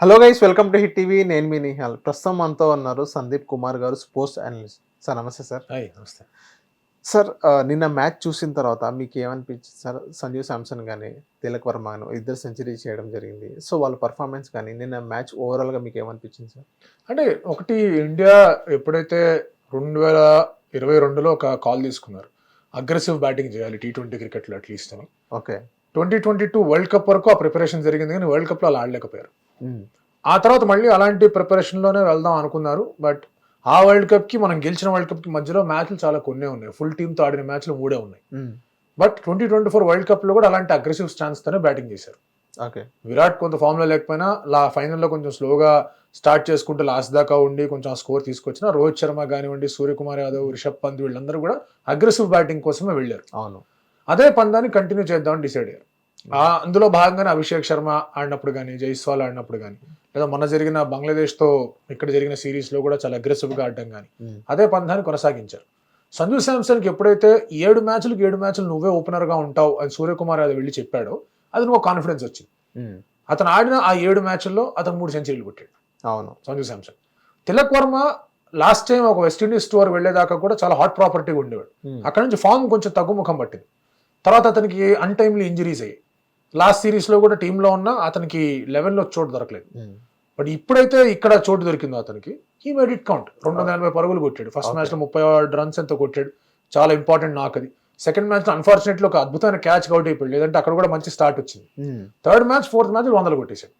Hello guys welcome to hit TV నేను మీ నిహాల్. ప్రస్తుతం మనతో ఉన్నారు Sandeep Kumar garu sports analyst sir namaste sir. Namaste. Sir నిన్న మ్యాచ్ చూసిన తర్వాత మీకు ఏమనిపించింది సార్? సంజీవ్ శాంసన్ కానీ తిలక్ వర్మ కానీ ఇద్దరు సెంచరీ చేయడం జరిగింది. సో వాళ్ళ పర్ఫార్మెన్స్ కానీ నిన్న మ్యాచ్ ఓవరాల్గా మీకు ఏమనిపించింది సార్? అంటే ఒకటి ఇండియా ఎప్పుడైతే రెండు వేల ఇరవై రెండులో ఒక కాల్ తీసుకున్నారు అగ్రెసివ్ బ్యాటింగ్ చేయాలి టీ ట్వంటీ క్రికెట్లో అట్లీస్ట్ అని. Okay. Twenty twenty two world cup వరకు ఆ ప్రిపరేషన్ జరిగింది కానీ వరల్డ్ కప్లో అలా ఆడలేకపోయారు. ఆ తర్వాత మళ్ళీ అలాంటి ప్రిపరేషన్లోనే వెళ్దాం అనుకున్నారు. బట్ ఆ వరల్డ్ కప్కి మనం గెలిచిన వరల్డ్ కప్కి మధ్యలో మ్యాచ్లు చాలా కొన్నే ఉన్నాయి. ఫుల్ టీంతో ఆడిన మ్యాచ్లు మూడే ఉన్నాయి. But twenty twenty four world కప్లో కూడా అలాంటి అగ్రెసివ్ స్టాన్స్తోనే బ్యాటింగ్ చేశారు. ఓకే. విరాట్ కొంత ఫామ్లో లేకపోయినా లా ఫైనల్లో కొంచెం స్లోగా స్టార్ట్ చేసుకుంటూ లాస్ట్ దాకా ఉండి కొంచెం ఆ స్కోర్ తీసుకొచ్చిన రోహిత్ శర్మ కానివ్వండి సూర్యకుమార్ యాదవ్ రిషబ్ పంత్ వీళ్ళందరూ కూడా అగ్రెసివ్ బ్యాటింగ్ కోసమే వెళ్ళారు. అవును. అదే పందాన్ని కంటిన్యూ చేద్దామని డిసైడ్ అయ్యారు. అందులో భాగంగానే అభిషేక్ శర్మ ఆడినప్పుడు కానీ జైస్వాల్ ఆడినప్పుడు కానీ లేదా మొన్న జరిగిన బంగ్లాదేశ్తో ఇక్కడ జరిగిన సిరీస్లో కూడా చాలా అగ్రెసివ్గా ఆడడం కానీ. అదే పందాన్ని కొనసాగించారు. సంజు శాంసన్కి ఎప్పుడైతే ఏడు మ్యాచ్లకు ఏడు మ్యాచ్లు నువ్వే ఓపెనర్గా ఉంటావు అని సూర్యకుమార్ యాదవ్ వెళ్ళి చెప్పాడో అది నువ్వు కాన్ఫిడెన్స్ వచ్చింది. అతను ఆడిన ఆ ఏడు మ్యాచ్ల్లో అతను మూడు సెంచరీలు కొట్టాడు. అవును. సంజు శాంసన్. తిలక్ వర్మ లాస్ట్ టైం ఒక వెస్టిండీస్ టూర్ వెళ్ళేదాకా కూడా చాలా హాట్ ప్రాపర్టీగా ఉండేవాడు. అక్కడ నుంచి ఫామ్ కొంచెం తగ్గుముఖం పట్టింది. తర్వాత అతనికి అన్టైమ్లీ ఇంజరీస్ అయ్యాయి. లాస్ట్ సిరీస్లో కూడా టీంలో ఉన్న అతనికి లెవెన్లో చోటు దొరకలేదు. Mm. బట్ ఇప్పుడైతే ఇక్కడ చోటు దొరికిందో అతనికి. ఈ మేడ్ ఇట్ కౌంట్ రెండు వందల ఎనభై పరుగులు కొట్టాడు. First Okay. మ్యాచ్లో ముప్పై ఆరు రన్స్ ఎంతో కొట్టాడు. చాలా ఇంపార్టెంట్ నాకు అది. సెకండ్ మ్యాచ్ అన్ఫార్చునేట్లీ ఒక అద్భుతమైన క్యాచ్ అవుట్ అయిపోయాడు. లేదంటే అక్కడ కూడా మంచి స్టార్ట్ వచ్చింది. థర్డ్ మ్యాచ్ ఫోర్త్ మ్యాచ్ వందలు కొట్టేశాడు.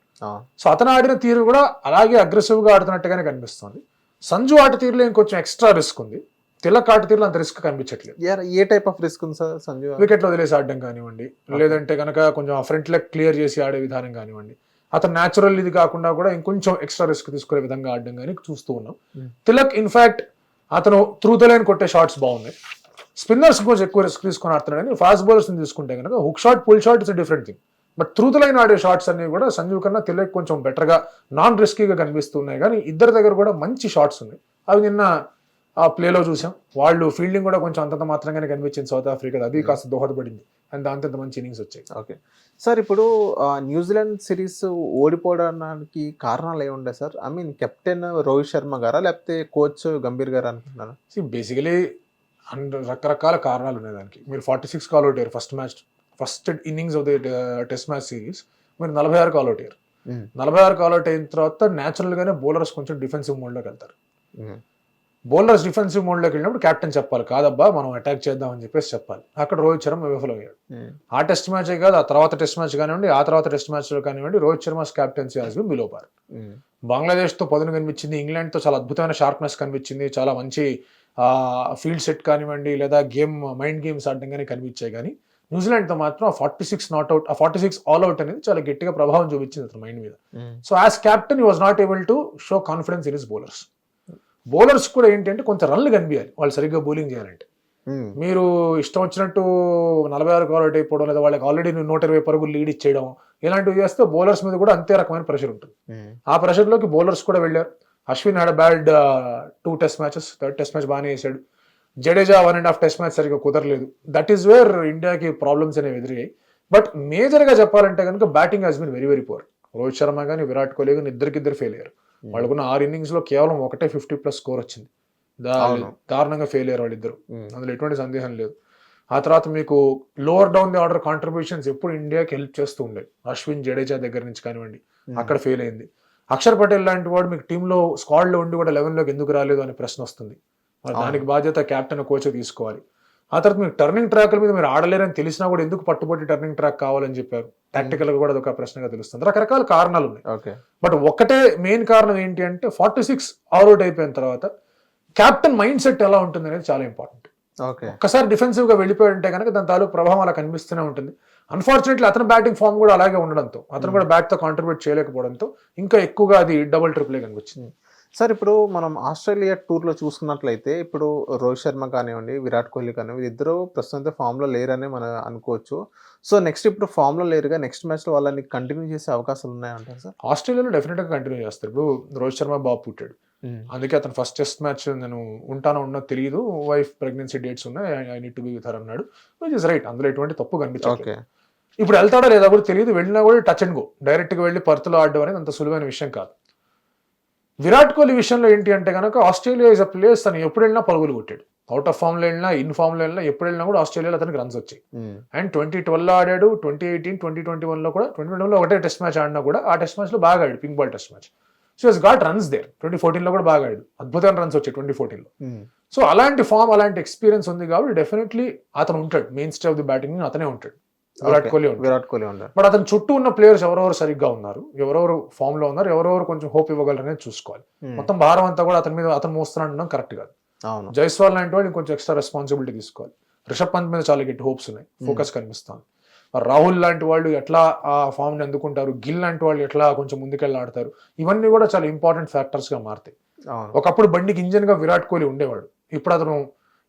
సో అతను ఆడిన తీరు కూడా అలాగే అగ్రెసివ్గా ఆడుతున్నట్టుగానే కనిపిస్తుంది. సంజు ఆట తీరులో ఇంకొంచెం ఎక్స్ట్రా రిస్క్ ఉంది. తిలక్ ఆట తీరులో అంత రిస్క్ కనిపించట్లేదు. ఏ- టైప్ ఆఫ్ రిస్క్ ఉంది సార్ సంజీవ్? వికెట్లో వదిలేసి ఆడడం కానివ్వండి లేదంటే కనుక కొంచెం ఫ్రంట్ లెగ్ క్లియర్ చేసి ఆడే విధానం కానివ్వండి. అతను న్యాచురల్ ఇది కాకుండా కూడా ఇంకొంచెం ఎక్స్ట్రా రిస్క్ తీసుకునే విధంగా ఆడడం కానీ చూస్తూ ఉన్నాం. Hmm. తిలక్ ఇన్ఫాక్ట్ అతను త్రూ ద లైన్ కొట్టే షాట్స్ బాగున్నాయి. స్పిన్నర్స్ కొంచెం ఎక్కువ రిస్క్ తీసుకొని ఆడుతున్నాడు కానీ ఫాస్ట్ బౌలర్స్ తీసుకుంటే కనుక hook shot pull shot is different thing but through the line ఆడే షాట్స్ అన్ని కూడా సంజీవ్ కన్నా తిలక్ కొంచెం బెటర్గా నాన్ రిస్కీగా కనిపిస్తున్నాయి కానీ ఇద్దరి దగ్గర కూడా మంచి షాట్స్ ఉన్నాయి. అవి నిన్న ఆ ప్లేలో చూసాం. వాళ్ళు ఫీల్డింగ్ కూడా కొంచెం అంతంత మాత్రంగానే కనిపించింది సౌత్ ఆఫ్రికా అది కాస్త దోహదపడింది. అండ్ దాంతో మంచి ఇన్నింగ్స్ వచ్చాయి. ఓకే. సార్ ఇప్పుడు న్యూజిలాండ్ సిరీస్ ఓడిపోవడానికి కారణాలు ఏముండే sir? I mean captain Rohit Sharma గారా? లేకపోతే కోచ్ గంభీర్ గారు అనుకుంటున్నాను బేసికలీ అండ్ రకరకాల కారణాలు ఉన్నాయి దానికి. మీరు ఫార్టీ సిక్స్ కాల్ అవుట్ అయ్యారు first match first innings of the test match series మీరు నలభై ఆరు కాల్ అవుట్ అయ్యారు. నలభై ఆరు కాల్ అవుట్ అయిన తర్వాత natural గానే బౌలర్స్ కొంచెం డిఫెన్సివ్ మోడ్లోకి వెళ్తారు. బౌలర్స్ డిఫెన్సివ్ మోడ్లోకి వెళ్ళినప్పుడు కెప్టెన్ చెప్పాలి కాదబ్బా మనం అటాక్ చేద్దామని చెప్పేసి చెప్పాలి. అక్కడ రోహిత్ శర్మ విఫలమయ్యాడు. ఆ టెస్ట్ మ్యాచే కాదు ఆ తర్వాత టెస్ట్ మ్యాచ్ కానివ్వండి ఆ తర్వాత టెస్ట్ మ్యాచ్లో కానివ్వండి Rohit Sharma captaincy has been below par బంగ్లాదేశ్తో పదును కనిపించింది ఇంగ్లాండ్తో చాలా అద్భుతమైన షార్ప్నెస్ కనిపించింది చాలా మంచి ఫీల్డ్ సెట్ కానివ్వండి లేదా గేమ్ మైండ్ గేమ్స్ ఆడడం కానీ కనిపించాయి కానీ న్యూజిలాండ్తో మాత్రం ఆ ఫార్టీ సిక్స్ నాట్ అవుట్ ఆ ఫార్టీ సిక్స్ ఆల్ అవుట్ అనేది చాలా గట్టిగా ప్రభావం చూపించింది అతని మైండ్ మీద. So as captain he was not able to show confidence in his bowlers bowlers కూడా ఏంటంటే కొంత రన్లు కనిపించాలి. వాళ్ళు సరిగ్గా బౌలింగ్ చేయాలంటే. మీరు ఇష్టం వచ్చినట్టు నలభై ఆరు అవుట్ అయిపోవడం లేదా వాళ్ళకి ఆల్రెడీ నూట ఇరవై పరుగులు లీడ్ ఇచ్చేయడం ఇలాంటివి చేస్తే బౌలర్స్ మీద కూడా అంతే రకమైన ప్రెషర్ ఉంటుంది. ఆ ప్రెషర్లోకి బౌలర్స్ కూడా వెళ్ళారు. Ashwin had bad two test matches third test match బాగానే వేసాడు Jadeja one and half test match సరిగ్గా కుదరలేదు. దట్ ఈస్ వేర్ ఇండియాకి ప్రాబ్లమ్స్ అనేవి ఎదురయ్యాయి. బట్ మేజర్గా చెప్పాలంటే కనుక batting has been very very poor Rohit Sharma కానీ విరాట్ కోహ్లీ కానీ ఇద్దరికిద్దరు ఫెయిల్ అయ్యారు. వాళ్ళకున్న ఆరు innings లో కేవలం ఒకటే ఫిఫ్టీ ప్లస్ స్కోర్ వచ్చింది. దారుణంగా ఫెయిల్ అయ్యారు వాళ్ళిద్దరు. అందులో ఎటువంటి సందేహం లేదు. ఆ తర్వాత మీకు lower down the order contributions ఎప్పుడు ఇండియాకి హెల్ప్ చేస్తూ ఉండే అశ్విన్ జడేజా దగ్గర నుంచి కానివ్వండి అక్కడ ఫెయిల్ అయింది. అక్షర్ పటేల్ లాంటి వాడు మీకు టీంలో స్క్వాడ్లో ఉండి కూడా 11 లోకి ఎందుకు రాలేదు అనే ప్రశ్న వస్తుంది. మరి. దానికి బాధ్యత కెప్టెన్ కోచ్ తీసుకోవాలి. ఆ తర్వాత మీకు టర్నింగ్ ట్రాక్ల మీద మీరు ఆడలేరని తెలిసినా కూడా ఎందుకు పట్టుబట్టి టర్నింగ్ ట్రాక్ కావాలని చెప్పారు? టాక్టికల్గా కూడా అదొక ప్రశ్నగా తెలుస్తుంది. రకరకాల కారణాలు ఉన్నాయి. ఓకే బట్ ఒక్కటే మెయిన్ కారణం ఏంటి అంటే ఫార్టీ సిక్స్ అవుట్ అయిపోయిన తర్వాత కెప్టెన్ మైండ్ సెట్ ఎలా ఉంటుంది అనేది చాలా ఇంపార్టెంట్ ఓకే ఒక్కసారి డిఫెన్సివ్గా వెళ్ళిపోయాడంటే కనుక దాని తాలూకు ప్రభావం అలా కనిపిస్తూనే ఉంటుంది. అన్ఫార్చునేట్లీ అతని బ్యాటింగ్ ఫామ్ కూడా అలాగే ఉండడంతో అతను కూడా బ్యాట్తో కాంట్రిబ్యూట్ చేయలేకపోవడంతో ఇంకా ఎక్కువగా అది డబుల్ ట్రిపుల్ కనిపించింది సార్ ఇప్పుడు మనం ఆస్ట్రేలియా టూర్లో చూసుకున్నట్లయితే ఇప్పుడు రోహిత్ శర్మ కానివ్వండి విరాట్ కోహ్లీ కానివ్వండి ఇద్దరు ప్రస్తుతం ఫామ్లో లేరని మనం అనుకోవచ్చు. సో నెక్స్ట్ ఇప్పుడు ఫామ్లో లేరుగా నెక్స్ట్ మ్యాచ్లో వాళ్ళని కంటిన్యూ చేసే అవకాశాలు ఉన్నాయంటారు సార్? ఆస్ట్రేలియాలో డెఫినెట్గా కంటిన్యూ చేస్తారు. ఇప్పుడు రోహిత్ శర్మ బాబు పుట్టాడు. అందుకే అతను ఫస్ట్ టెస్ట్ మ్యాచ్ నేను ఉంటానో ఉన్నో తెలియదు వైఫ్ ప్రెగ్నెన్సీ డేట్స్ ఉన్నాయి. I need to be with her అన్నాడు. విచ్ ఇస్ రైట్ అందులో ఎటువంటి తప్పు కనిపించట్లేదు. ఓకే. ఇప్పుడు వెళ్తాడో లేదా కూడా తెలియదు వెళ్ళినా కూడా టచ్ అండ్ గో డైరెక్ట్గా వెళ్ళి పర్తులో ఆడడం అనేది అంత సులువైన విషయం కాదు. విరాట్ కోహ్లీ విషయంలో ఏంటి అంటే కనుక ఆస్ట్రేలియా ఇస్ అ ప్లేస్ తను ఎప్పుడు వెళ్ళినా పరుగులు కొట్టాడు. అవుట్ ఆఫ్ ఫామ్లో వెళ్ళినా ఇన్ ఫామ్లో వెళ్ళినా ఎప్పుడు వెళ్ళినా కూడా ఆస్ట్రేలియాలో అతనికి రన్స్ వచ్చాయి. అండ్ ట్వంటీ ట్వెల్వ్లో ఆడాడు ట్వంటీ ఎయిటీన్ ట్వంటీ ట్వంటీ వన్లో కూడా ట్వంటీ ట్వంటీలో ఒకటే టెస్ట్ మ్యాచ్ ఆడినా కూడా ఆ టెస్ట్ మ్యాచ్లో బాగా ఆడాడు pink ball test match so is got runs there twenty ఫోర్టీన్లో కూడా బాగా ఆడాడు. అద్భుతమైన రన్స్ వచ్చాయి ట్వంటీ ఫోర్టీన్లో ఉమ్, సో అలాంటి ఫామ్ అలాంటి ఎక్స్పీరియన్స్ ఉంది కాబట్టి డెఫినెట్లీ అతను ఉంటాడు. Mainstay of the batting అతనే ఉంటాడు. విరాట్. కోహ్లీ విరాట్ కోహ్లీ ఉంటారు బట్ అతని చుట్టూ ఉన్న ప్లేయర్స్ ఎవరెవరు సరిగ్గా ఉన్నారు ఎవరెవరు ఫామ్లో ఉన్నారు ఎవరెవరు కొంచెం హోప్ ఇవ్వగలరు అనేది చూసుకోవాలి. ఉమ్, మొత్తం భారం అంతా కూడా అతని మీద అతను మోస్తున్నాడు కరెక్ట్ కాదు. అవును. జైస్వాల్ లాంటి వాళ్ళు ఇంకొంచెం ఎక్స్ట్రా రెస్పాన్సిబిలిటీ తీసుకోవాలి. రిషబ్ పంత్ మీద చాలా గట్టి హోప్స్ ఉన్నాయి. ఫోకస్ కనిపిస్తుంది. మరి రాహుల్ లాంటి వాళ్ళు ఎట్లా ఆ ఫామ్ని అందుకుంటారు? గిల్ లాంటి వాళ్ళు ఎట్లా కొంచెం ముందుకెళ్ళి ఆడతారు ఇవన్నీ కూడా చాలా ఇంపార్టెంట్ ఫ్యాక్టర్స్గా మారుతాయి. ఒకప్పుడు బండికి ఇంజన్గా విరాట్ కోహ్లీ ఉండేవాడు. ఇప్పుడు అతను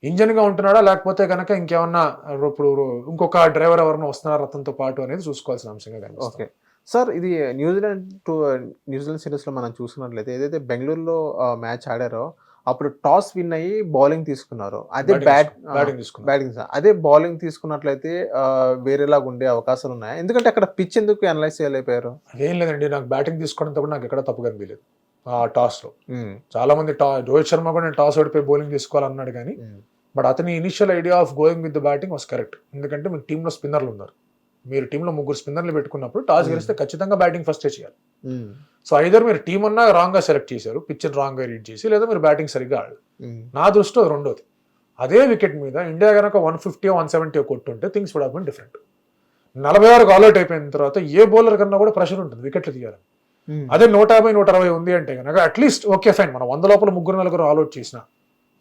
ఇంజన్గా ఉంటున్నాడా? లేకపోతే కనుక ఇంకేమన్నా ఇప్పుడు ఇంకొక డ్రైవర్ ఎవరైనా వస్తున్నారా అతనితో పాటు అనేది చూసుకోవాల్సిన అంశంగా కనిపిస్తుంది. ఓకే. సార్ ఇది New Zealand to New Zealand సిరీస్లో మనం చూసుకున్నట్లయితే ఏదైతే బెంగళూరులో మ్యాచ్ ఆడారో అప్పుడు టాస్ విన్ అయ్యి బౌలింగ్ తీసుకున్నారు. అదే బ్యాట్ బ్యాటింగ్ తీసుకున్నాడు బ్యాటింగ్ అదే బౌలింగ్ తీసుకున్నట్లయితే వేరేలాగా ఉండే అవకాశాలు ఉన్నాయి. ఎందుకంటే అక్కడ పిచ్ ఎందుకు అనలైజ్ చేయలేకపోయారు? అదేం లేదండి. నాకు బ్యాటింగ్ తీసుకోవడంతో కూడా నాకు ఎక్కడ తప్పు కనిపించలేదు ఆ టాస్లో ఉమ్, చాలా మంది టా రోహిత్ శర్మ కూడా నేను టాస్ ఓడిపోయి బౌలింగ్ తీసుకోవాలన్నాడు కానీ బట్ అతని initial idea of going with the batting was correct ఎందుకంటే మీ టీంలో స్పిన్నర్లు ఉన్నారు. మీరు టీంలో ముగ్గురు స్పిన్నర్లు పెట్టుకున్నప్పుడు టాస్ గెలిస్తే ఖచ్చితంగా బ్యాటింగ్ ఫస్టే చేయాలి. సో ఐదర్ మీరు టీం అన్నా రాంగ్గా సెలెక్ట్ చేశారు పిచ్ రాంగ్గా రీడ్ చేసి లేదా మీరు బ్యాటింగ్ సరిగ్గా ఆడారు. ఉమ్, నా దృష్టిలో రెండోది. అదే వికెట్ మీద ఇండియా కనుక వన్ ఫిఫ్టీ వన్ సెవెంటీ కొట్టుంటే థింగ్స్ వుడ్ హావ్ డిఫరెంట్ నలభై ఆరు అవుట్ అయిపోయిన తర్వాత ఏ బౌలర్ కన్నా కూడా ప్రెషర్ ఉంటుంది వికెట్లు తీయాలి ఉమ్, అదే నూట యాభై నూట అరవై ఉంది అంటే కనుక అట్లీస్ట్ ఓకే ఫైన్ మనం వంద లోపల ముగ్గురు నలుగురు ఆల్అౌట్ చేసిన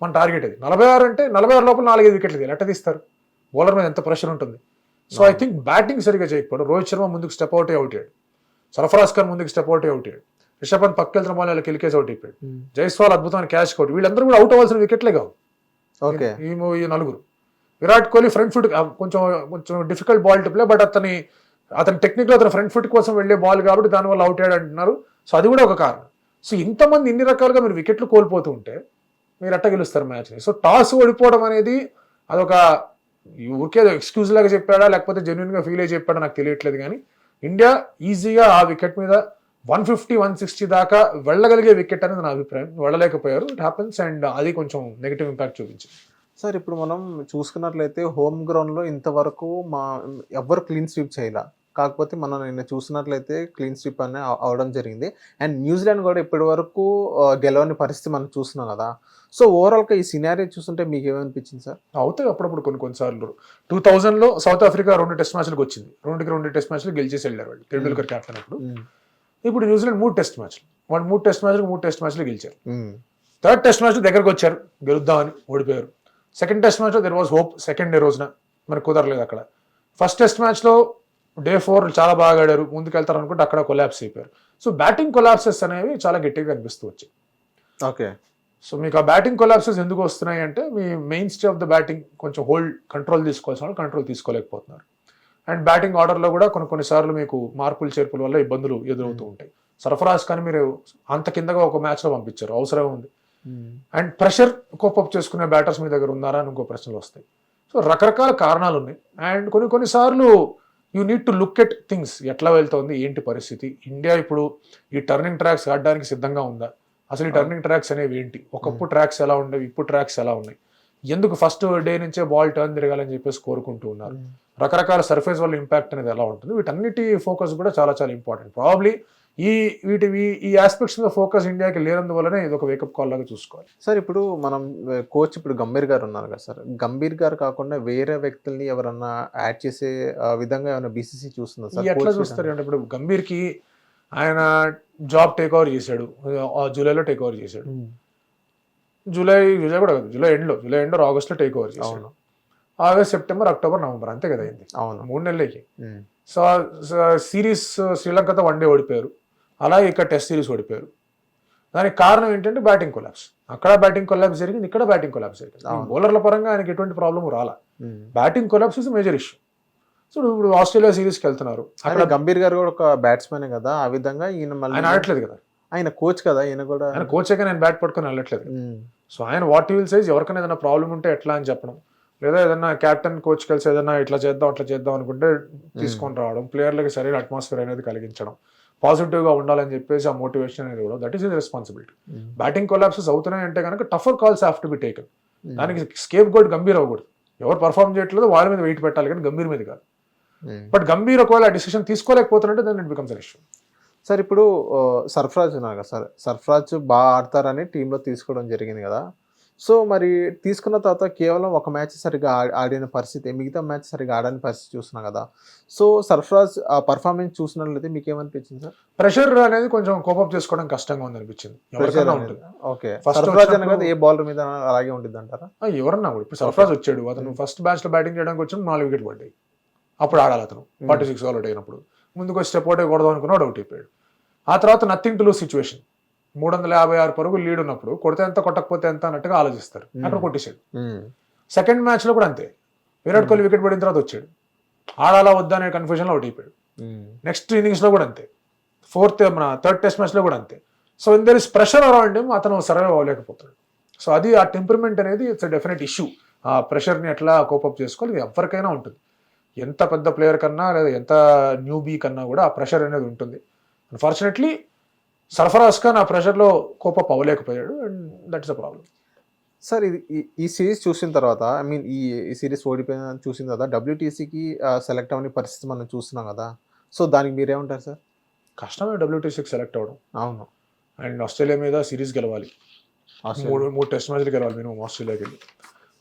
మన టార్గెట్ అది నలభై ఆరు అంటే నలభై ఆరు లోపల నాలుగైదు వికెట్లు తీయాలి. ఎట్ట తీస్తారు. బౌలర్ మీద ఎంత ప్రెషర్ ఉంటుంది? సో ఐ థింక్ బ్యాటింగ్ సరిగా చేయకపోవడం. రోహిత్ శర్మ ముందుకు స్టెప్ అవుట్ అవుట్ అయ్యాడు. సరఫరాజ్ ఖాన్ ముందుకు స్టెప్ అవుట్ అవుట్ అయ్యాడు. రిషబ్ పంత్ పక్క వెళ్తున్న వాళ్ళకి కిలికేజ్ అవుట్ అయిపోయాడు. ఉమ్, జైస్వాల్ అద్భుతమైన క్యాచ్ అవుట్ వీళ్ళందరూ కూడా అవుట్ అవ్వాల్సిన వికెట్లే కావు. ఓకే. ఈ ఈ నలుగురు. విరాట్ కోహ్లీ ఫ్రంట్ ఫుట్ కొంచెం కొంచెం difficult ball to play but అతని అతని టెక్నిక్లో అతని ఫ్రంట్ ఫుట్ కోసం వెళ్ళే బాల్ కాబట్టి దానివల్ల అవుట్ అయ్యాడు అంటున్నారు. సో అది కూడా ఒక కారణం. సో ఇంతమంది ఇన్ని రకాలుగా మీరు వికెట్లు కోల్పోతూ ఉంటే మీరు అట్ట గెలుస్తారు మ్యాచ్ని సో టాస్ ఓడిపోవడం అనేది అదొక ఊరికే ఎక్స్క్యూజ్ లాగా చెప్పాడా? లేకపోతే జెన్యున్గా ఫీల్ అయ్యి చెప్పాడా? నాకు తెలియట్లేదు కానీ ఇండియా ఈజీగా ఆ వికెట్ మీద వన్ ఫిఫ్టీ వన్ సిక్స్టీ దాకా వెళ్ళగలిగే వికెట్ అనేది నా అభిప్రాయం. వెళ్ళలేకపోయారు. ఇట్ హ్యాపన్స్ అండ్ అది కొంచెం నెగిటివ్ ఇంపాక్ట్ చూపించింది. సార్ ఇప్పుడు మనం చూసుకున్నట్లయితే హోమ్ గ్రౌండ్లో ఇంతవరకు మా ఎవ్వరు క్లీన్ స్వీప్ చేయాల. కాకపోతే మనం నిన్న చూసినట్లయితే క్లీన్ స్వీప్ అనే అవ- అవడం జరిగింది. అండ్ న్యూజిలాండ్ కూడా ఇప్పటి వరకు గెలవని పరిస్థితి మనం చూస్తున్నాం కదా. సో ఓవరాల్గా ఈ సినారియో చూస్తుంటే మీకు ఏమనిపించింది సార్? అవుతాయి అప్పుడప్పుడు కొన్ని కొన్నిసార్లు. టూ థౌజండ్లో సౌత్ ఆఫ్రికా రెండు టెస్ట్ మ్యాచ్లకు వచ్చింది రెండుకి రెండు టెస్ట్ మ్యాచ్లు గెలిచేసి వెళ్ళారు వాళ్ళు టెండూల్కర్ క్యాప్టెన్ అప్పుడు. ఇప్పుడు న్యూజిలాండ్ మూడు టెస్ట్ మ్యాచ్లు. వాళ్ళు మూడు టెస్ట్ మ్యాచ్లు మూడు టెస్ట్ మ్యాచ్లు గెలిచారు. థర్డ్ టెస్ట్ మ్యాచ్ దగ్గరకు వచ్చారు. గెలుద్దామని ఓడిపోయారు. సెకండ్ టెస్ట్ మ్యాచ్లో there was hope second day రోజున మనకు కుదరలేదు అక్కడ. ఫస్ట్ టెస్ట్ మ్యాచ్లో డే ఫోర్ చాలా బాగా ఆడారు. ముందుకెళ్తారు అనుకుంటే అక్కడ కొలాప్స్ అయిపోయారు. సో బ్యాటింగ్ కొలాప్సెస్ అనేవి చాలా గట్టిగా కనిపిస్తూ వచ్చాయి. ఓకే సో మీకు ఆ బ్యాటింగ్ కొలాప్సెస్ ఎందుకు వస్తున్నాయి అంటే మీ mainstay of the batting కొంచెం హోల్డ్ కంట్రోల్ తీసుకోవాల్సిన వాళ్ళు కంట్రోల్ తీసుకోలేకపోతున్నారు. అండ్ బ్యాటింగ్ ఆర్డర్లో కూడా కొన్ని కొన్నిసార్లు మీకు మార్పులు చేర్పుల వల్ల ఇబ్బందులు ఎదురవుతూ ఉంటాయి. సరఫరాజ్ కానీ మీరు అంత కిందగా ఒక మ్యాచ్లో పంపించారు. అవసరం ఉంది. అండ్ ప్రెషర్ కోపప్ చేసుకునే బ్యాటర్స్ మీ దగ్గర ఉన్నారా అని ఇంకో ప్రశ్నలు వస్తాయి. సో రకరకాల కారణాలు ఉన్నాయి. అండ్ కొన్ని కొన్నిసార్లు you need to look at things ఎట్లా వెళ్తోంది? ఏంటి పరిస్థితి? ఇండియా ఇప్పుడు ఈ టర్నింగ్ ట్రాక్స్ ఆడడానికి సిద్ధంగా ఉందా? అసలు ఈ టర్నింగ్ ట్రాక్స్ అనేవి ఏంటి? ఒకప్పుడు ట్రాక్స్ ఎలా ఉండేవి? ఇప్పుడు ట్రాక్స్ ఎలా ఉన్నాయి? ఎందుకు ఫస్ట్ డే నుంచే బాల్ టర్న్ తిరగాలని చెప్పేసి కోరుకుంటూ ఉన్నారు? రకరకాల సర్ఫేస్ వల్ల ఇంపాక్ట్ అనేది ఎలా ఉంటుంది? వీటన్నిటి ఫోకస్ కూడా చాలా చాలా ఇంపార్టెంట్ ప్రాబ్లీ ఈ వీటి ఈ- ఆస్పెక్ట్స్ మీద ఫోకస్ ఇండియాకి లేనందువల్లనే ఇది ఒక వేకప్ కాల్ లాగా చూసుకోవాలి. సార్ ఇప్పుడు మనం కోచ్ ఇప్పుడు గంభీర్ గారు ఉన్నారు కదా సార్. గంభీర్ గారు కాకుండా వేరే వ్యక్తుల్ని ఎవరన్నా యాడ్ చేసే విధంగా ఏమైనా బీసీసీ చూస్తుందా సార్? ఎట్లా కోచ్ చూస్తారు అంటే ఇప్పుడు గంభీర్కి ఆయన జాబ్ టేక్ ఓవర్ చేశాడు జూలైలో టేక్ ఓవర్ చేశాడు. ఉమ్, జూలై జూలై కూడా కాదు జూలై ఎండ్లో జూలై ఎండ్ ఆగస్ట్లో టేక్ ఓవర్ చేశాడు. అవును. ఆగస్ట్ సెప్టెంబర్ అక్టోబర్ నవంబర్ అంతే కదా అయింది. అవును. మూడు నెలలకి. ఉమ్, సో సిరీస్ శ్రీలంకతో వన్ డే ఓడిపోయారు. అలాగే ఇక్కడ టెస్ట్ సిరీస్ ఓడిపోయారు. దానికి కారణం ఏంటంటే బ్యాటింగ్ కొలాబ్స్. అక్కడ బ్యాటింగ్ కొలాబ్స్ జరిగింది ఇక్కడ బ్యాటింగ్ కొలాబ్స్ జరిగింది. బౌలర్ల పరంగా ఆయనకి ఎటువంటి ప్రాబ్లం రాలా. Batting collapse is major issue. So ఇప్పుడు ఆస్ట్రేలియా సిరీస్కి వెళ్తున్నారు. అక్కడ గంభీర్ గారు కూడా ఒక బ్యాట్స్మెన్ కదా? ఆ విధంగా ఈయన ఆయన మళ్ళీ ఆడట్లేదు కదా? ఆయన కోచ్ కదా? ఈయన కూడా ఆయన కోచ్ నేను బ్యాట్ పట్టుకొని వెళ్ళట్లేదు సో ఆయన వాట్ విల్ సైజ్ ఎవరికైనా ఏదైనా ప్రాబ్లం ఉంటే ఎట్లా అని చెప్పడం. లేదా ఏదైనా క్యాప్టెన్ కోచ్ కలిసి ఏదైనా ఇట్లా చేద్దాం అట్లా చేద్దాం అనుకుంటే తీసుకొని రావడం ప్లేయర్లకి సరైన అట్మాస్ఫియర్ అనేది కలిగించడం. పాజిటివ్గా ఉండాలని చెప్పేసి ఆ మోటివేషన్ అనేది కూడా that is is responsibility batting collapses అవుతున్నాయి అంటే కనుక tougher calls have to be taken దానికి స్కేప్ గోడ్ గంభీర్ అవ్వకూడదు. ఎవరు పర్ఫామ్ చేయట్లేదు వాళ్ళ మీద వెయిట్ పెట్టాలి కానీ గంభీర్ మీద కాదు. బట్ గంభీర్ ఒకవేళ ఆ డిసిషన్ తీసుకోలేకపోతున్నట్టు దాన్ని ఇట్ బికమ్స్ ఇష్యూ సార్ ఇప్పుడు సర్ఫరాజ్ కదా సార్ సర్ఫరాజ్ బాగా ఆడతారని టీంలో తీసుకోవడం జరిగింది కదా. సో మరి తీసుకున్న తర్వాత కేవలం ఒక మ్యాచ్ సరిగా ఆడిన పరిస్థితి మిగతా మ్యాచ్ సరిగా ఆడని పరిస్థితి చూస్తున్నాం కదా. సో సర్ఫరాజ్ ఆ పర్ఫార్మెన్స్ చూసినట్లయితే మీకు ఏమనిపించింది సార్? ప్రెషర్ అనేది కొంచెం కోపప్ చేసుకోవడం కష్టంగా ఉంది అనిపించింది ఓకే. సర్ఫరాజ్ అని వచ్చినప్పుడు- కదా ఏ బౌలర్ మీద అలాగే ఉంటుంది అంటారా? ఎవరన్నా కూడా. ఇప్పుడు సర్ఫరాజ్ వచ్చాడు అతను ఫస్ట్ మ్యాచ్లో బ్యాటింగ్ చేయడానికి వచ్చి నాలుగు వికెట్ పడ్డాయి అప్పుడు ఆడాలి అతను. ఫార్టీ సిక్స్ అవుట్ అయినప్పుడు. ముందుకు స్టెప్ అవుట్ కొడదాం అనుకున్నాడు అవుట్ అయిపోయాడు. ఆ తర్వాత నథింగ్ టు లూజ్ సిచ్యువేషన్ మూడు వందల యాభై ఆరు పరుగు లీడ్ ఉన్నప్పుడు కొడితే ఎంత కొట్టకపోతే ఎంత అన్నట్టుగా ఆలోచిస్తారు. అక్కడ కొట్టేశాడు. సెకండ్ మ్యాచ్లో కూడా అంతే. విరాట్ కోహ్లీ వికెట్ పడిన తర్వాత వచ్చాడు. ఆడాలా వద్దా అనే కన్ఫ్యూజన్లో అవుట్ అయిపోయాడు నెక్స్ట్ ఇన్నింగ్స్లో కూడా అంతే. ఫోర్త్ మన థర్డ్ టెస్ట్ మ్యాచ్లో కూడా అంతే. So in there is pressure around him అతను సర్వైవ్ అవ్వలేకపోతాడు. సో అది ఆ టెంపర్మెంట్ అనేది ఇట్స్ డెఫినెట్ ఇష్యూ ఆ ప్రెషర్ని ఎట్లా కోపప్ చేసుకోవాలి? ఎవరికైనా ఉంటుంది. ఎంత పెద్ద ప్లేయర్ కన్నా లేదా ఎంత న్యూ బీ కన్నా కూడా ఆ ప్రెషర్ అనేది ఉంటుంది. అన్ఫార్చునేట్లీ సర్ఫరాజ్ ఖాన్ ఆ ప్రెషర్లో cope up అవ్వలేకపోయాడు and that's a problem sir ఇది ఈ- సిరీస్ చూసిన తర్వాత ఐ మీన్ ఈ ఈ సిరీస్ ఓడిపోయిన చూసిన తర్వాత డబ్ల్యూటీసీకి సెలెక్ట్ అవ్వని పరిస్థితి మనం చూస్తున్నాం కదా. సో దానికి మీరేమంటారు సార్? కష్టమే డబ్ల్యూటీసీకి సెలెక్ట్ అవ్వడం. అవును. అండ్ ఆస్ట్రేలియా మీద సిరీస్ గెలవాలి. మూడు మూడు టెస్ట్ మ్యాచ్లు గెలవాలి మినిమం ఆస్ట్రేలియాకి. వెళ్ళి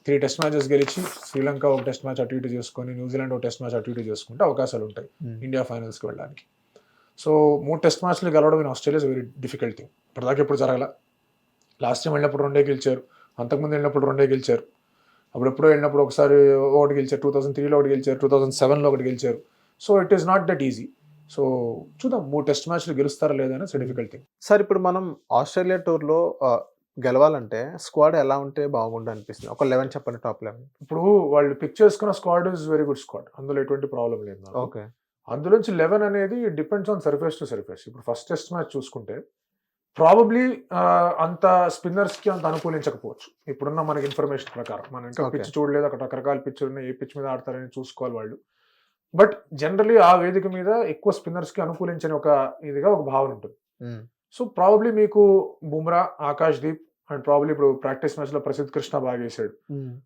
త్రీ టెస్ట్ మ్యాచెస్ గెలిచి శ్రీలంక ఒక టెస్ట్ మ్యాచ్ అటు ఇటు చేసుకొని న్యూజిలాండ్ ఒక టెస్ట్ మ్యాచ్ అటు ఇటు చేసుకుంటే అవకాశాలు ఉంటాయి. ఇండియా ఫైనల్స్కి వెళ్ళడానికి. సో మూడు టెస్ట్ మ్యాచ్లు గెలవడం in Australia very difficult thing ఇప్పటిదాకా ఎప్పుడు జరగల. లాస్ట్ టైం వెళ్ళినప్పుడు రెండే గెలిచారు. అంతకుముందు వెళ్ళినప్పుడు రెండే గెలిచారు. అప్పుడెప్పుడో వెళ్ళినప్పుడు ఒకసారి ఒకటి గెలిచారు. టూ థౌసండ్ త్రీలో ఒకటి గెలిచారు. టూ థౌసండ్ సెవెన్లో ఒకటి గెలిచారు. So it is not that easy so చూద్దాం మూడు టెస్ట్ మ్యాచ్లు గెలుస్తారా లేదా అనేది డిఫికల్ట్ థింగ్ సార్ ఇప్పుడు మనం ఆస్ట్రేలియా టూర్లో గెలవాలంటే స్క్వాడ్ ఎలా ఉంటే బాగుండు అనిపిస్తుంది? ఒక లెవెన్ చెప్పండి టాప్ లెవెన్ ఇప్పుడు వాళ్ళు పిక్ చేసుకున్న squad is very good squad అందులో ఎటువంటి ప్రాబ్లం లేదు. ఓకే అందులోంచి లెవెన్ అనేది depends on surface to surface. ఇప్పుడు ఫస్ట్ టెస్ట్ మ్యాచ్ చూసుకుంటే ప్రాబబ్లీ అంత స్పిన్నర్స్కి అంత అనుకూలించకపోవచ్చు. ఇప్పుడున్న మనకి ఇన్ఫర్మేషన్ ప్రకారం. మనం ఇంకా. పిచ్ చూడలేదు అక్కడ రకరకాల పిచ్ ఉన్నాయి. ఏ పిచ్ మీద ఆడతారని చూసుకోవాలి వాళ్ళు. బట్ జనరలీ ఆ వేదిక మీద ఎక్కువ స్పిన్నర్స్కి అనుకూలించని ఒక ఇదిగా ఒక భావన ఉంటుంది. సో ప్రాబబ్లీ మీకు బుమ్రా ఆకాష్ దీప్ అండ్ ప్రాబబ్లీ ఇప్పుడు ప్రాక్టీస్ మ్యాచ్లో ప్రసిద్ధ్ కృష్ణ బాగా వేసాడు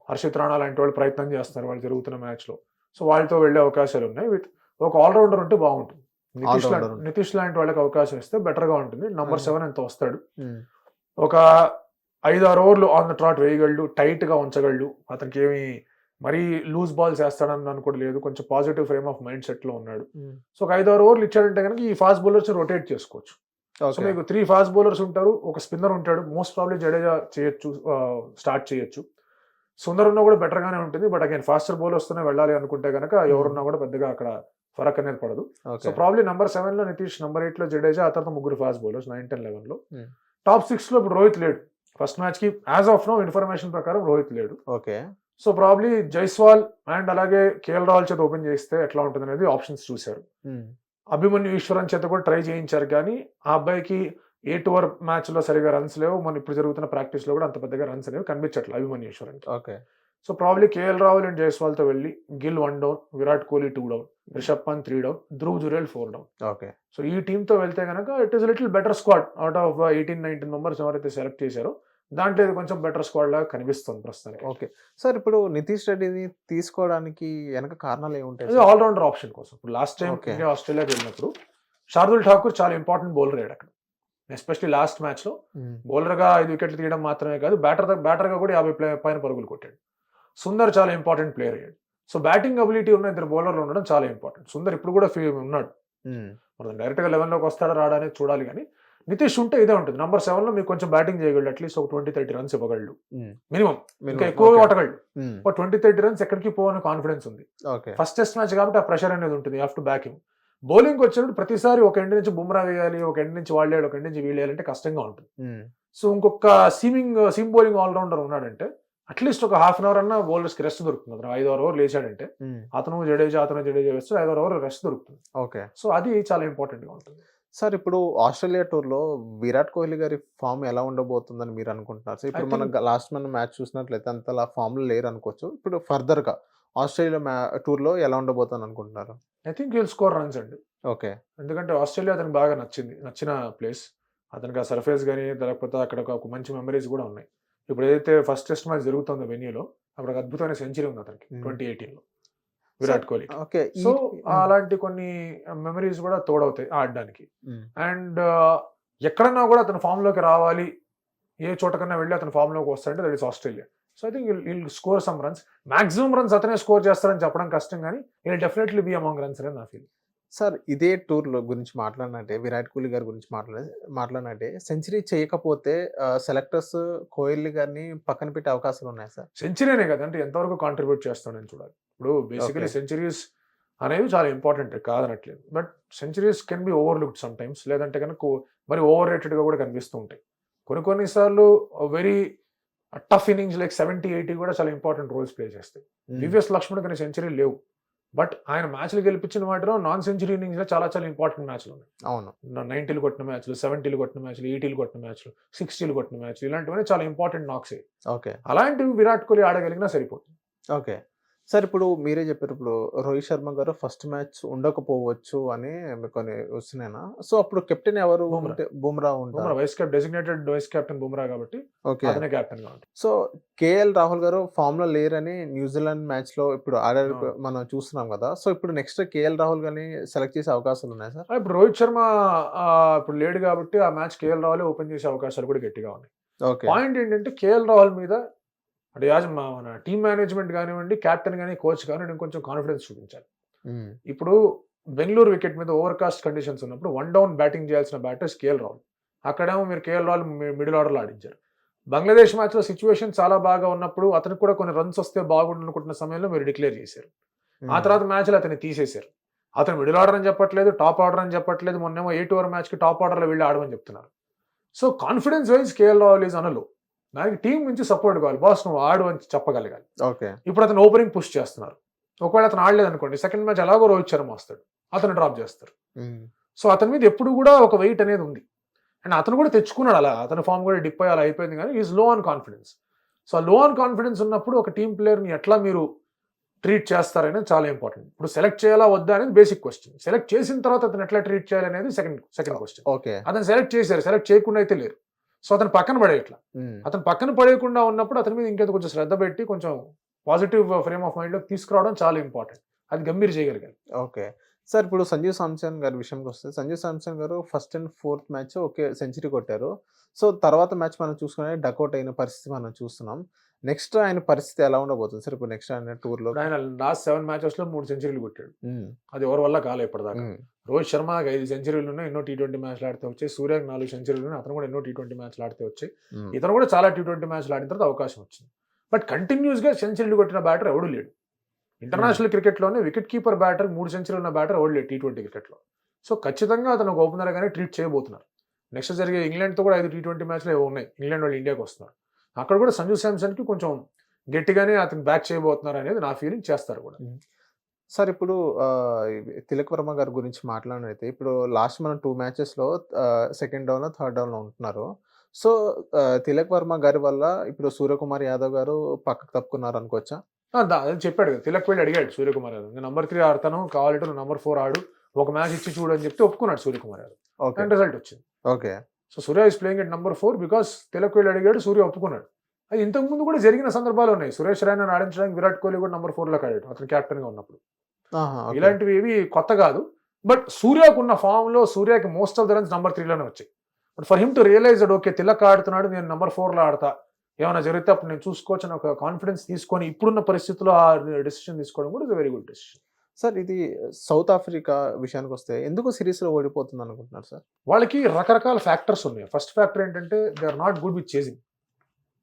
హర్షిత్ రాణా లాంటి వాళ్ళు ప్రయత్నం చేస్తున్నారు వాళ్ళు జరుగుతున్న మ్యాచ్లో. సో వాళ్ళతో వెళ్ళే అవకాశాలు ఉన్నాయి. విత్ ఒక ఆల్రౌండర్ ఉంటే బాగుంటుంది. నితీష్ నితీష్ లాంటి వాళ్ళకి అవకాశం ఇస్తే బెటర్గా ఉంటుంది. Number Hmm. సెవెన్ ఎంత వస్తాడు? ఒక ఐదు ఆరు ఓవర్లు ఆన్ ద ట్రాట్ వేయగలడు టైట్గా ఉంచగలడు. అతనికి ఏమి మరీ లూజ్ బాల్స్ వేస్తాడని అనుకోవడం లేదు. కొంచెం పాజిటివ్ ఫ్రేమ్ ఆఫ్ మైండ్ సెట్లో ఉన్నాడు సో ఒక ఐదు ఆరు ఓవర్లు ఇచ్చాడంటే కనుక ఈ ఫాస్ట్ బౌలర్స్ రొటేట్ చేసుకోవచ్చు. సో మీకు త్రీ ఫాస్ట్ బౌలర్స్ ఉంటారు. ఒక స్పిన్నర్ ఉంటాడు. మోస్ట్ ప్రాబ్లీ జడేజా చేయొచ్చు స్టార్ట్ చేయొచ్చు. సుందర్ ఉన్నా కూడా బెటర్ గానే ఉంటుంది. బట్ అగైన్ ఫాస్టర్ బౌలర్స్ తోనే వెళ్ళాలి అనుకుంటే కనుక ఎవరున్నా కూడా పెద్దగా అక్కడ ఫరక్ అనేది పడదు. సో ప్రాబ్లీ నంబర్ సెవెన్లో నితీష్ నంబర్ ఎయిట్లో జడేజా ఆ తర్వాత ముగ్గురు ఫాస్ట్ బౌలర్స్ నైన్ టెన్ లెవెన్లో. Hmm. టాప్ సిక్స్లో ఇప్పుడు రోహిత్ లేడు. ఫస్ట్ మ్యాచ్కి యాజ్ ఆఫ్ నో ఇన్ఫర్మేషన్ ప్రకారం రోహిత్ లేడు. Okay. So probably Jaiswal and అలాగే కేఎల్ రాహుల్ చేత ఓపెన్ చేస్తే ఎట్లా ఉంటుంది అనేది ఆప్షన్స్ చూశారు. అభిమన్యు ఈశ్వరన్ చేత కూడా ట్రై చేయించారు కానీ ఆ అబ్బాయికి ఎయిట్ ఓవర్ మ్యాచ్లో సరిగా రన్స్ లేవు. మన ఇప్పుడు జరుగుతున్న ప్రాక్టీస్లో కూడా అంత పెద్దగా రన్స్ అనేవి కనిపించట్లేదు Abhimanyu Easwaran okay. So probably KL Rahul and జైస్వాల్తో వెళ్ళి Gill one down Virat Kohli two down Rishabh Pant three down Dhruv Jurel four down okay so ఈ టీమ్తో వెళ్తే కనుక it is little better squad out of eighteen nineteen members ఎవరైతే select చేశారో దాంట్లో ఇది కొంచెం బెటర్ స్క్వాడ్ లాగా కనిపిస్తుంది ప్రస్తుతానికి. ఓకే సార్ ఇప్పుడు నితీష్ రెడ్డిని తీసుకోవడానికి వెనక కారణాలు ఏముంటాయి? ఆల్రౌండర్ ఆప్షన్ కోసం. ఇప్పుడు లాస్ట్ టైం ఆస్ట్రేలియాకి వెళ్ళినప్పుడు శార్దుల్ ఠాకూర్ చాలా ఇంపార్టెంట్ బౌలర్ అయ్యాడు అక్కడ. ఎస్పెషల్లీ లాస్ట్ మ్యాచ్లో మ్మ్. బౌలర్గా ఐదు వికెట్లు తీయడం మాత్రమే కాదు బ్యాటర్ బ్యాటర్గా కూడా యాభై ప్లే- పైన పరుగులు కొట్టాడు. సుందర్ చాలా ఇంపార్టెంట్ ప్లేయర్ అయ్యాడు. సో బ్యాటింగ్ అబిలిటీ ఉన్న ఇద్దరు బౌలర్లు ఉండడం చాలా ఇంపార్టెంట్ సుందర్ ఇప్పుడు కూడా ఫీ- ఉన్నాడు. మ్మ్. మనం డైరెక్ట్గా లెవెన్లోకి వస్తాడా రాడా అనేది చూడాలి కానీ నితీష్ ఉంటే ఇదే ఉంటుంది. నంబర్ సెవెన్లో మీకు కొంచెం బ్యాటింగ్ చేయగలడు అట్లీస్ట్ ఒక ట్వంటీ థర్టీ రన్స్ ఇవ్వగలడు. మినిమం మీరు- ఇంకా ఎక్కువ. కొట్టగలడు. మ్మ్. ఒక ట్వంటీ థర్టీ రన్స్ ఎక్కడికి పోవని కాన్ఫిడెన్స్ ఉంది. ఫస్ట్ టెస్ట్ మ్యాచ్ కాబట్టి ఆ ప్రెషర్ అనేది ఉంటుంది. Have to back him bowling వచ్చినప్పుడు ప్రతిసారి ఒక ఎండ్ నుంచి బుమ్రా వేయాలి ఒక ఎండ్ నుంచి వాళ్ళు ఒక ఎండ్ నుంచి వీళ్ళు వేయాలంటే కష్టంగా ఉంటుంది. సో ఇంకొక seaming seam bowling all rounder ఉన్నాడంటే అట్లీస్ట్ ఒక హాఫ్ అన్ అవర్ అన్న బౌలర్స్కి రెస్ట్ దొరుకుతుంది అతను ఐదు ఆరు ఓవర్ లేచాడంటే. అతను జడేజా అతను జడేజా వేస్తే ఐదు ఆరు ఓవర్ రెస్ట్ దొరుకుతుంది ఓకే సో అది చాలా ఇంపార్టెంట్గా ఉంటుంది సార్ ఇప్పుడు ఆస్ట్రేలియా టూర్‌లో విరాట్ కోహ్లీ గారి ఫార్మ్ ఎలా ఉండబోతుందని మీరు అనుకుంటున్నారు? సో ఇప్పుడు మనం లాస్ట్ మనం మ్యాచ్ చూసినట్లయితే అంతలా ఫార్మ్‌లో లేరనుకోవచ్చు. ఇప్పుడు ఫర్దర్‌గా ఆస్ట్రేలియా మ్యా టూర్‌లో ఎలా ఉండబోతుందని అనుకుంటున్నారు? I think will score runs అండి ఓకే. ఎందుకంటే ఆస్ట్రేలియా అతనికి బాగా నచ్చింది నచ్చిన ప్లేస్ అతనికి ఆ సర్ఫేస్ కానీ లేకపోతే అక్కడ ఒక మంచి మెమరీస్ కూడా ఉన్నాయి ఇప్పుడు ఏదైతే ఫస్ట్ టెస్ట్ మ్యాచ్ జరుగుతుందో వెన్యూలో అక్కడ ఒక అద్భుతమైన సెంచరీ ఉంది అతనికి Hmm. ట్వంటీ ఎయిటీన్లో విరాట్ కోహ్లీ ఓకే. సో హ్మ్. అలాంటి కొన్ని మెమరీస్ కూడా తోడవుతాయి ఆడడానికి. అండ్ ఎక్కడన్నా కూడా అతను ఫామ్లోకి రావాలి ఏ చోటకన్నా వెళ్ళి అతను ఫామ్లోకి వస్తాడంటే that is Australia so I think will score some runs maximum runs అతనే స్కోర్ చేస్తారని చెప్పడం కష్టం కానీ will definitely be among runs అని నా ఫీల్ సార్ ఇదే టూర్‌లో గురించి మాట్లాడినట్టే విరాట్ కోహ్లీ గారి గురించి మాట్లాడే మాట్లాడినట్టే సెంచరీ చేయకపోతే సెలెక్టర్స్ కోహ్లీ గారిని పక్కన పెట్టే అవకాశాలు ఉన్నాయా సార్? సెంచరీనే కదా అంటే ఎంతవరకు కాంట్రిబ్యూట్ చేస్తాడని చూడాలి ఇప్పుడు బేసికలీ. సెంచరీస్ అనేవి చాలా ఇంపార్టెంట్ కాదనట్లేదు but centuries can be overlooked some times లేదంటే కనుక మరి ఓవర్ రేటెడ్గా కూడా కనిపిస్తూ ఉంటాయి కొన్ని కొన్నిసార్లు very tough innings like seventy eighty కూడా చాలా ఇంపార్టెంట్ రోల్స్ ప్లే చేస్తాయి. దివ్యస్ లక్ష్మణ్ కానీ సెంచరీ లేవు బట్ ఆయన మ్యాచ్లు గెలిపించిన వాటిలో నాన్ సెంచరీ ఇన్నింగ్స్లో చాలా చాలా ఇంపార్టెంట్ మ్యాచ్లు ఉన్నాయి అవును. నైన్టీలు కొట్టిన మ్యాచ్లు సెవెంటీలు కొట్టిన మ్యాచ్లు ఎయిటీలు కొట్టిన మ్యాచ్లు సిక్స్టీలు కొట్టిన మ్యాచ్లు ఇలాంటివన్నీ చాలా ఇంపార్టెంట్ నాక్స్ ఓకే. అలాంటివి విరాట్ కోహ్లీ ఆడగలిగినా సరిపోతుంది ఓకే. సార్ ఇప్పుడు మీరే చెప్పారు ఇప్పుడు రోహిత్ శర్మ గారు ఫస్ట్ మ్యాచ్ ఉండకపోవచ్చు అని మీకు కొన్ని వస్తున్నాయినా? సో అప్పుడు కెప్టెన్ ఎవరు బుమ్రా. ఉంటే బుమ్రా బుమ్రా ఉంటారు. Vice designated vice captain Bumrah కాబట్టి ఓకే. అతనే కెప్టెన్ ఉంటాడు సో కేఎల్ రాహుల్ గారు ఫామ్‌లో లేరని న్యూజిలాండ్ మ్యాచ్‌లో ఇప్పుడు ఆడారు అవును. మనం చూస్తున్నాం కదా! సో ఇప్పుడు నెక్స్ట్ కేఎల్ రాహుల్ గారిని సెలెక్ట్ చేసే అవకాశాలు ఉన్నాయా సార్? ఇప్పుడు రోహిత్ శర్మ ఆ, ఇప్పుడు లేడు కాబట్టి ఆ మ్యాచ్ కేఎల్ రాహుల్ ఓపెన్ చేసే అవకాశాలు కూడా గట్టిగా ఉన్నాయి ఓకే. పాయింట్ ఏంటంటే కేఎల్ రాహుల్ మీద అంటే యాజ్ మా- మన టీమ్ మేనేజ్మెంట్ కానివ్వండి కెప్టెన్ కానీ కోచ్ కానీ కొంచెం కాన్ఫిడెన్స్ చూపించాలి. హ్మ్. ఇప్పుడు బెంగళూరు వికెట్ మీద ఓవర్ కాస్ట్ కండిషన్స్ ఉన్నప్పుడు వన్ డౌన్ బ్యాటింగ్ చేయాల్సిన బ్యాటర్స్ కేఎల్ రాహుల్ అక్కడేమో మీరు కేఎల్ రాహుల్ మిడిల్ ఆర్డర్లో ఆడించారు. బంగ్లాదేశ్ మ్యాచ్లో సిచ్యువేషన్ చాలా బాగా ఉన్నప్పుడు అతనికి కూడా కొన్ని రన్స్ వస్తే బాగుండు అనుకుంటున్న సమయంలో మీరు డిక్లేర్ చేశారు. ఆ హ్మ్. తర్వాత మ్యాచ్లో అతన్ని తీసేశారు. అతను మిడిల్ ఆర్డర్ అని చెప్పట్లేదు టాప్ ఆర్డర్ అని చెప్పట్లేదు మొన్నేమో ఎయిట్ ఓవర్ మ్యాచ్కి టాప్ ఆర్డర్లో వెళ్ళి ఆడమని చెప్తున్నారు. So confidence wise KL Rahul is అనలు దానికి టీం నుంచి సపోర్ట్ కావాలి. బాస్ నువ్వు ఆడు అని చెప్పగలగాలి. ఓకే. ఇప్పుడు అతను ఓపెనింగ్ పుష్ చేస్తున్నారు. ఒకవేళ అతను ఆడలేదు అనుకోండి సెకండ్ మ్యాచ్ ఎలాగో రోహిత్ శర్మ వస్తాడు. అతను డ్రాప్ చేస్తారు. సో అతని మీద ఎప్పుడు కూడా ఒక వెయిట్ అనేది ఉంది. అండ్ అతను కూడా తెచ్చుకున్నాడు అలా. అతని ఫామ్ కూడా డిప్ అయ్యి అలా అయిపోయింది కానీ ఈజ్లో on confidence so low on confidence ఉన్నప్పుడు ఒక టీం ప్లేయర్ని ఎట్లా మీరు ట్రీట్ చేస్తారనేది చాలా ఇంపార్టెంట్ ఇప్పుడు సెలెక్ట్ చేయాలా వద్దా అనేది బేసిక్ క్వశ్చన్ సెలెక్ట్ చేసిన తర్వాత అతను ఎట్లా ట్రీట్ చేయాలనేది సెకండ్ సెకండ్ క్వశ్చన్ ఓకే. అతను సెలెక్ట్ చేశారు. సెలెక్ట్ చేయకుండా అయితే లేరు. సో అతను పక్కన పడేయట్లా. అతను పక్కన పడేయకుండా ఉన్నప్పుడు అతని మీద ఇంకేదో కొంచెం శ్రద్ధ పెట్టి కొంచెం పాజిటివ్ ఫ్రేమ్ ఆఫ్ మైండ్లోకి తీసుకురావడం చాలా ఇంపార్టెంట్ అది గంభీర్ చేయగలిగారు ఓకే. సార్ ఇప్పుడు సంజు సామ్సన్ గారి విషయంకి వస్తే సంజు సామ్సన్ గారు first and fourth match okay century కొట్టారు. సో తర్వాత మ్యాచ్ మనం చూసుకునే డకౌట్ అయిన పరిస్థితి మనం చూస్తున్నాం. నెక్స్ట్ ఆయన పరిస్థితి ఎలా ఉండబోతుంది? సార్ ఇప్పుడు నెక్స్ట్ ఆయన టూర్‌లో? ఆయన లాస్ట్ సెవెన్ మ్యాచెస్లో మూడు సెంచరీలు కొట్టాడు. అది ఎవరి వల్ల కాలే ఇప్పటిదాకా. రోహిత్ శర్మకి ఐదు సెంచరీలు ఉన్నాయి ఎన్నో టీ ట్వంటీ మ్యాచ్లు ఆడితే వచ్చాయి. సూర్యకి నాలుగు సెంచరీలు ఉన్నాయి అతను కూడా ఎన్నో టీ ట్వంటీ మ్యాచ్లు ఆడితే వచ్చాయి. ఇతను కూడా చాలా టీ ట్వంటీ మ్యాచ్లు ఆడిన తర్వాత అవకాశం వచ్చింది. బట్ కంటిన్యూస్గా సెంచరీలు కొట్టిన బ్యాటర్ ఎవడు లేడు. ఇంటర్నేషనల్ క్రికెట్లోనే వికెట్ కీపర్ బ్యాటర్ మూడు సెంచరీలు ఉన్న బ్యాటర్ ఎవడు లేడు టీ ట్వంటీ క్రికెట్లో. సో ఖచ్చితంగా అతను ఒక ఓపెనర్ గానే ట్రీట్ చేయబోతున్నారు. నెక్స్ట్ జరిగే ఇంగ్లాండ్తో కూడా ఐదు టీ ట్వంటీ మ్యాచ్లు ఉన్నాయి. ఇంగ్లాండ్ వాళ్ళు ఇండియాకి వస్తున్నారు. అక్కడ కూడా సంజు శాంసన్కి కొంచెం గట్టిగానే అతను బ్యాక్ చేయబోతున్నారు అనేది నా ఫీలింగ్ చేస్తారు కూడా సార్ ఇప్పుడు తిలక్ వర్మ గారి గురించి మాట్లాడినైతే ఇప్పుడు లాస్ట్ మనం 2 మ్యాచెస్‌లో సెకండ్ డౌన్‌లో, థర్డ్ డౌన్‌లో ఉంటున్నారు. సో తిలక్ వర్మ గారి వల్ల ఇప్పుడు సూర్యకుమార్ యాదవ్ గారు పక్కకు తప్పుకున్నారు అనుకోవచ్చా? చెప్పాడు కదా తిలక్ వెళ్ళి అడిగాడు సూర్యకుమార్ యాదవ్ నేను నంబర్ త్రీ ఆడతాను కావాలంటే నంబర్ ఫోర్ ఆడు ఒక మ్యాచ్ ఇచ్చి చూడు అని చెప్తే ఒప్పుకున్నాడు సూర్యకుమార్ యాదవ్ రిజల్ట్ వచ్చింది okay. So Surya is playing at number four because Tilak వెళ్ళి అడిగాడు సూర్య ఒప్పుకున్నాడు. అది ఇంతకు ముందు కూడా జరిగిన సందర్భాలు ఉన్నాయి. సురేష్ రైనా ఆడించడానికి విరాట్ కోహ్లీ కూడా నంబర్ ఫోర్లో ఆడాడు అతను కెప్టెన్గా ఉన్నప్పుడు. ఇలాంటివి ఏవి కొత్త కాదు. బట్ సూర్యకు ఉన్న ఫామ్లో సూర్యకి most of the runs number త్రీలోనే వచ్చాయి. But for him to realise okay Tilak ఆడుతున్నాడు నేను నంబర్ ఫోర్లో ఆడతా. ఏమైనా జరిగితే అప్పుడు నేను చూసుకోవచ్చు అని ఒక కాన్ఫిడెన్స్ తీసుకొని ఇప్పుడున్న పరిస్థితుల్లో ఆ డెసిషన్ తీసుకోవడం కూడా is very good decision sir ఇది సౌత్ ఆఫ్రికా విషయానికి వస్తే ఎందుకు సిరీస్‌లో ఓడిపోతుంది అనుకుంటున్నారు సార్? వాళ్ళకి రకరకాల ఫ్యాక్టర్స్ ఉన్నాయి. ఫస్ట్ ఫ్యాక్టర్ ఏంటంటే they are not good with chasing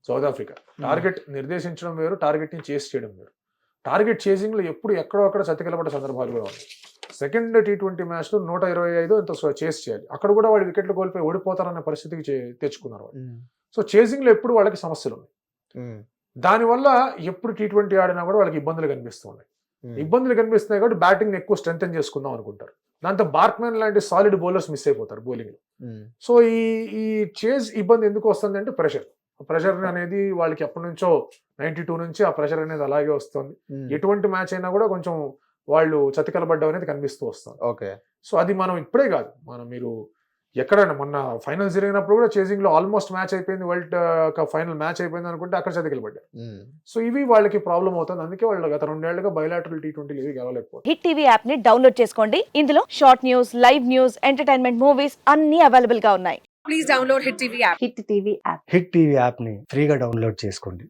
South Africa. Target నిర్దేశించడం వేరు టార్గెట్ని చేసి చేయడం వేరు. టార్గెట్ చేసింగ్లో ఎప్పుడు ఎక్కడో అక్కడ సతికిలపడ్డ సందర్భాలు కూడా ఉన్నాయి. సెకండ్ టీ ట్వంటీ మ్యాచ్లో నూట ఇరవై ఐదు ఎంతో చేసి చేయాలి. అక్కడ కూడా వాళ్ళు వికెట్లు కోల్పోయి ఓడిపోతారన్న పరిస్థితికి తెచ్చుకున్నారు వాళ్ళు. హ్మ్. సో చేసింగ్లో ఎప్పుడు వాళ్ళకి సమస్యలు ఉన్నాయి. హ్మ్. దానివల్ల ఎప్పుడు టీ ట్వంటీ ఆడినా కూడా వాళ్ళకి ఇబ్బందులు కనిపిస్తూ ఉన్నాయి. ఇబ్బందులు కనిపిస్తున్నాయి కాబట్టి బ్యాటింగ్ ఎక్కువ స్ట్రెంగ్ చేసుకుందాం అనుకుంటారు. దాంతో బార్క్మెన్ లాంటి సాలిడ్ బౌలర్స్ మిస్ అయిపోతారు బౌలింగ్ ఉమ్, సో ఈ ఈ చేజ్ ఇబ్బంది ఎందుకు వస్తుంది అంటే ప్రెషర్ ప్రెషర్ అనేది వాళ్ళకి ఎప్పటి నుంచో నైన్టీ టూ నుంచి ఆ ప్రెషర్ అనేది అలాగే వస్తుంది. ఎటువంటి మ్యాచ్ అయినా కూడా కొంచెం వాళ్ళు చతికలబడ్డం అనేది కనిపిస్తూ వస్తుంది. ఓకే సో అది మనం ఇప్పుడే కాదు. మనం మీరు ఎక్కడైనా మొన్న ఫైనల్ జరిగినప్పుడు కూడా చేసింగ్లో ఆల్మోస్ట్ మ్యాచ్ అయిపోయింది వరల్డ్ కప్ ఫైనల్ మ్యాచ్ అయిపోయింది అనుకుంటే అక్కడ ఉమ్, సో ఇవి వాళ్ళకి ప్రాబ్లం అవుతుంది. అందుకే వాళ్ళు గత రెండేళ్ళుగా బయలాటరల్ టీ ట్వంటీ ఇవి గెలవలేకపోతే హిట్ టీవీ యాప్ని డౌన్లోడ్ చేసుకోండి. ఇందులో short news live news entertainment movies అన్ని అవైలబుల్గా ఉన్నాయి. Please download Hit TV app. Hit TV app hit TV యాప్ని ఫ్రీగా డౌన్లోడ్ చేసుకోండి.